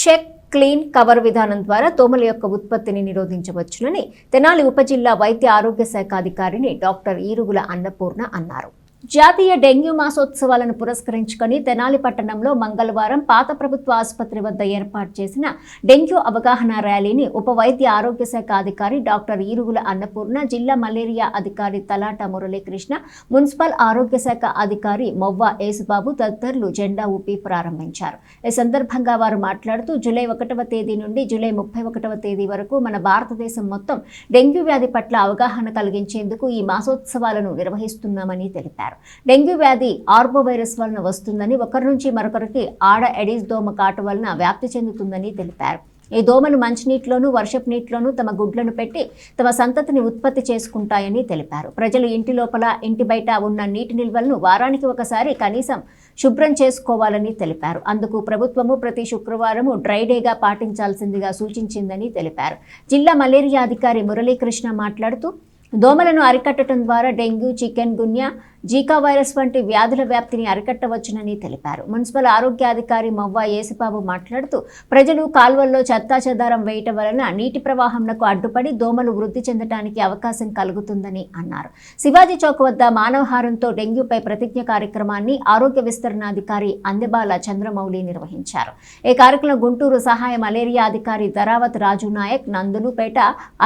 Check clean cover విధానం ద్వారా దోమల యొక్క ఉత్పత్తిని నిరోధించవచ్చునని తెనాలి ఉప జిల్లా వైద్య ఆరోగ్య శాఖ అధికారిని డాక్టర్ ఈరుగుల అన్నపూర్ణ అన్నారు. జాతీయ డెంగ్యూ మాసోత్సవాలను పురస్కరించుకొని తెనాలి పట్టణంలో మంగళవారం పాత ప్రభుత్వ ఆసుపత్రి వద్ద ఏర్పాటు చేసిన డెంగ్యూ అవగాహన ర్యాలీని ఉప వైద్య ఆరోగ్య శాఖ అధికారి డాక్టర్ ఈరుగుల అన్నపూర్ణ జిల్లా మలేరియా అధికారి తలాట మురళీకృష్ణ మున్సిపల్ ఆరోగ్య శాఖ అధికారి మొవ్వ యేసుబాబు తదితరులు జెండా ఊపి ప్రారంభించారు. ఈ సందర్భంగా వారు మాట్లాడుతూ జూలై ఒకటవ తేదీ నుండి జూలై ముప్పై ఒకటవ తేదీ వరకు మన భారతదేశం మొత్తం డెంగ్యూ వ్యాధి పట్ల అవగాహన కలిగించేందుకు ఈ మాసోత్సవాలను నిర్వహిస్తున్నామని తెలిపారు. డెంగ్యూ వ్యాధి ఆర్బో వైరస్ వలన వస్తుందని ఒకరి నుంచి మరొకరికి ఆడ ఎడిస్ దోమ కాటు వలన వ్యాప్తి చెందుతుందని తెలిపారు. ఈ దోమలు మంచినీటిలోనూ వర్షపు నీటిలోనూ తమ గుడ్లను పెట్టి తమ సంతతిని ఉత్పత్తి చేసుకుంటాయని తెలిపారు. ప్రజలు ఇంటి లోపల ఇంటి బయట ఉన్న నీటి నిల్వలను వారానికి ఒకసారి కనీసం శుభ్రం చేసుకోవాలని తెలిపారు. అందుకు ప్రభుత్వము ప్రతి శుక్రవారము డ్రై డేగా పాటించాల్సిందిగా సూచించిందని తెలిపారు. జిల్లా మలేరియా అధికారి మురళీకృష్ణ మాట్లాడుతూ దోమలను అరికట్టడం ద్వారా dengue chikungunya Zika virus వంటి వ్యాధుల వ్యాప్తిని అరికట్టవచ్చునని తెలిపారు. మున్సిపల్ ఆరోగ్యాధికారి మవ్వ యేసుబాబు మాట్లాడుతూ ప్రజలు కాల్వల్లో చెత్తా చెదారం వేయటం వలన నీటి ప్రవాహంకు అడ్డుపడి దోమలు వృద్ధి చెందడానికి అవకాశం కలుగుతుందని అన్నారు. శివాజీ చౌక్ వద్ద మానవహారంతో డెంగ్యూపై ప్రతిజ్ఞ కార్యక్రమాన్ని ఆరోగ్య విస్తరణాధికారి అందెబాల చంద్రమౌళి నిర్వహించారు. ఈ కార్యక్రమం గుంటూరు సహాయ మలేరియా అధికారి Dharavath Raju Naik Nandulapeta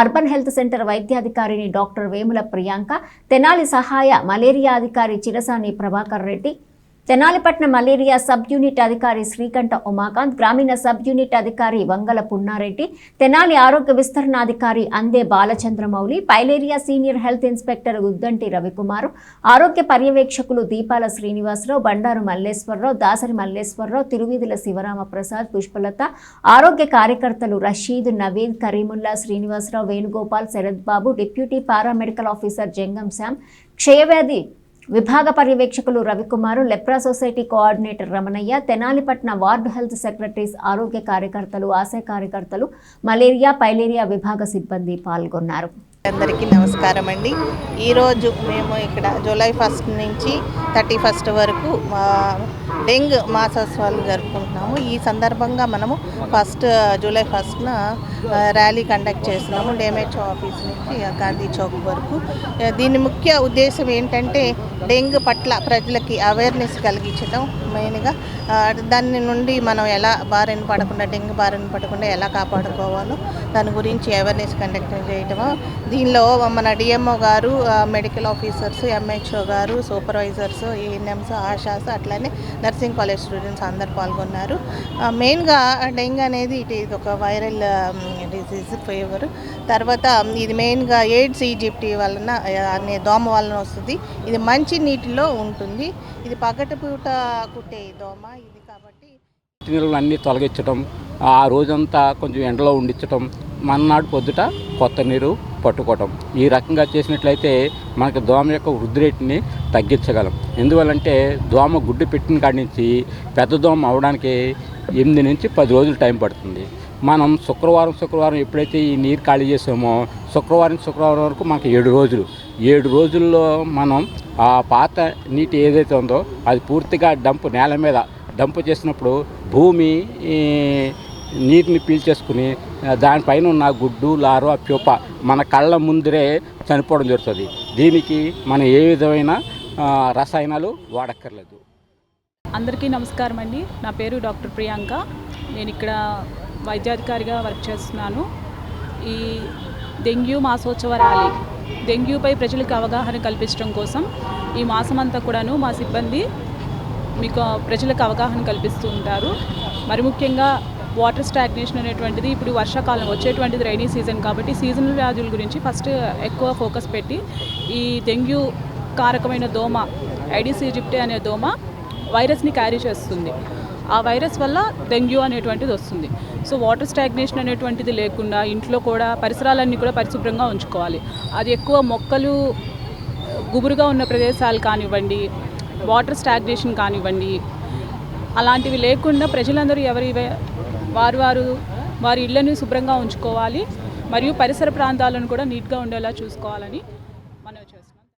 urban health centre వైద్యాధికారిని doctor Vemula Priyanka Tenali సహాయ మలేరియా అధికారి Chirasani Prabhakar Reddy తెనాలిపట్నం malaria sub unit అధికారి శ్రీకంఠ ఉమాకాంత్ గ్రామీణ సబ్ యూనిట్ అధికారి వంగల పున్నారెడ్డి తెనాలి ఆరోగ్య విస్తరణాధికారి Ande Balachandramouli filaria senior health inspector Uddanti Ravikumar ఆరోగ్య పర్యవేక్షకులు దీపాల శ్రీనివాసరావు బండారు మల్లేశ్వరరావు దాసరి మల్లేశ్వరరావు తిరువీధుల శివరామ ప్రసాద్ పుష్పలత ఆరోగ్య కార్యకర్తలు Rasheed Naveed Karimulla Srinivasarao Venugopal Sarath Babu deputy paramedical officer Jangam Shyam క్షయవ్యాధి విభాగ పర్యవేక్షకులు Ravikumar leprae society coordinator Ramanaiah తెనాలిపట్న ward health secretaries ఆరోగ్య కార్యకర్తలు ఆశయ కార్యకర్తలు మలేరియా పైలేరియా విభాగ సిబ్బంది పాల్గొన్నారు. అందరికీ నమస్కారం అండి. ఈరోజు మేము ఇక్కడ జూలై ఫస్ట్ నుంచి థర్టీ ఫస్ట్ వరకు డెంగ్ మాసోత్సవాలు జరుపుకుంటున్నాము. ఈ సందర్భంగా మనము ఫస్ట్ జూలై ఫస్ట్న ర్యాలీ కండక్ట్ చేస్తున్నాము. డేమేజ్ ఆఫీస్ నుంచి గాంధీ చౌక్ వరకు. దీని ముఖ్య ఉద్దేశం ఏంటంటే డెంగ్ పట్ల ప్రజలకి అవేర్నెస్ కలిగించడం మెయిన్గా. దాని నుండి మనం ఎలా బారిన పడకుండా డెంగ్ బారిన పడకుండా ఎలా కాపాడుకోవాలో దాని గురించి అవేర్నెస్ కండక్ట్ చేయటము దీనిలో మన డిఎంఓ గారు మెడికల్ ఆఫీసర్స్ ఎంహెచ్ఓ గారు సూపర్వైజర్స్ ఏఎన్ఎంస్ ఆశాస్ అట్లానే నర్సింగ్ కాలేజ్ స్టూడెంట్స్ అందరు పాల్గొన్నారు. మెయిన్గా డెంగ్ అనేది ఇటు ఇది ఒక వైరల్ డిసీజ్ ఫీవర్ తర్వాత ఇది మెయిన్గా ఎయిడ్స్ ఈజిప్టీ వలన అనే దోమ వలన వస్తుంది. ఇది మంచి నీటిలో ఉంటుంది. ఇది పగటిపూట కుట్టే దోమ ఇది కాబట్టి నీళ్ళు అన్నీ తొలగించడం ఆ రోజంతా కొంచెం ఎండలో ఉండించడం మన్నాడు పొద్దుట కొత్త నీరు పట్టుకోవటం. ఈ రకంగా చేసినట్లయితే మనకి దోమ యొక్క వృద్ధి రేటుని తగ్గించగలం. ఎందువల్లంటే దోమ గుడ్డు పెట్టిన కాడి నుంచి పెద్ద దోమ అవడానికి ఎనిమిది నుంచి పది రోజులు టైం పడుతుంది. మనం శుక్రవారం శుక్రవారం ఎప్పుడైతే ఈ నీరు ఖాళీ చేసామో శుక్రవారం శుక్రవారం వరకు మనకి ఏడు రోజులు. ఏడు రోజుల్లో మనం ఆ పాత నీటి ఏదైతే ఉందో అది పూర్తిగా డంప్ నేల మీద డంప్ చేసినప్పుడు భూమి నీటిని పీల్చేసుకుని దానిపైన ఉన్న గుడ్డు లారో ఆ ప్యూప మన కళ్ళ ముందరే చనిపోవడం జరుగుతుంది. దీనికి మనం ఏ విధమైన రసాయనాలు వాడక్కర్లేదు. అందరికీ నమస్కారం అండి. నా పేరు డాక్టర్ ప్రియాంక. నేను ఇక్కడ వైద్యాధికారిగా వర్క్ చేస్తున్నాను. ఈ డెంగ్యూ మాసోత్సవ ర్యాలీ డెంగ్యూపై ప్రజలకు అవగాహన కల్పించడం కోసం ఈ మాసం అంతా కూడాను మా సిబ్బంది మీకు ప్రజలకు అవగాహన కల్పిస్తూ ఉంటారు. మరి ముఖ్యంగా వాటర్ స్టాగ్నేషన్ అనేటువంటిది ఇప్పుడు వర్షాకాలం వచ్చేటువంటిది రైనీ సీజన్ కాబట్టి సీజనల్ వ్యాధుల గురించి ఫస్ట్ ఎక్కువ ఫోకస్ పెట్టి ఈ డెంగ్యూ కారకమైన దోమ ఐడిస్ ఈజిప్టే అనే దోమ వైరస్ని క్యారీ చేస్తుంది. ఆ వైరస్ వల్ల డెంగ్యూ అనేటువంటిది వస్తుంది. సో వాటర్ స్టాగ్నేషన్ అనేటువంటిది లేకుండా ఇంట్లో కూడా పరిసరాలన్నీ కూడా పరిశుభ్రంగా ఉంచుకోవాలి. అది ఎక్కువ మొక్కలు గుబురుగా ఉన్న ప్రదేశాలు కానివ్వండి వాటర్ స్టాగ్నేషన్ కానివ్వండి అలాంటివి లేకుండా ప్రజలందరూ ఎవరి వారు వారు వారి ఇళ్ళను శుభ్రంగా ఉంచుకోవాలి మరియు పరిసర ప్రాంతాలను కూడా నీట్గా ఉండేలా చూసుకోవాలని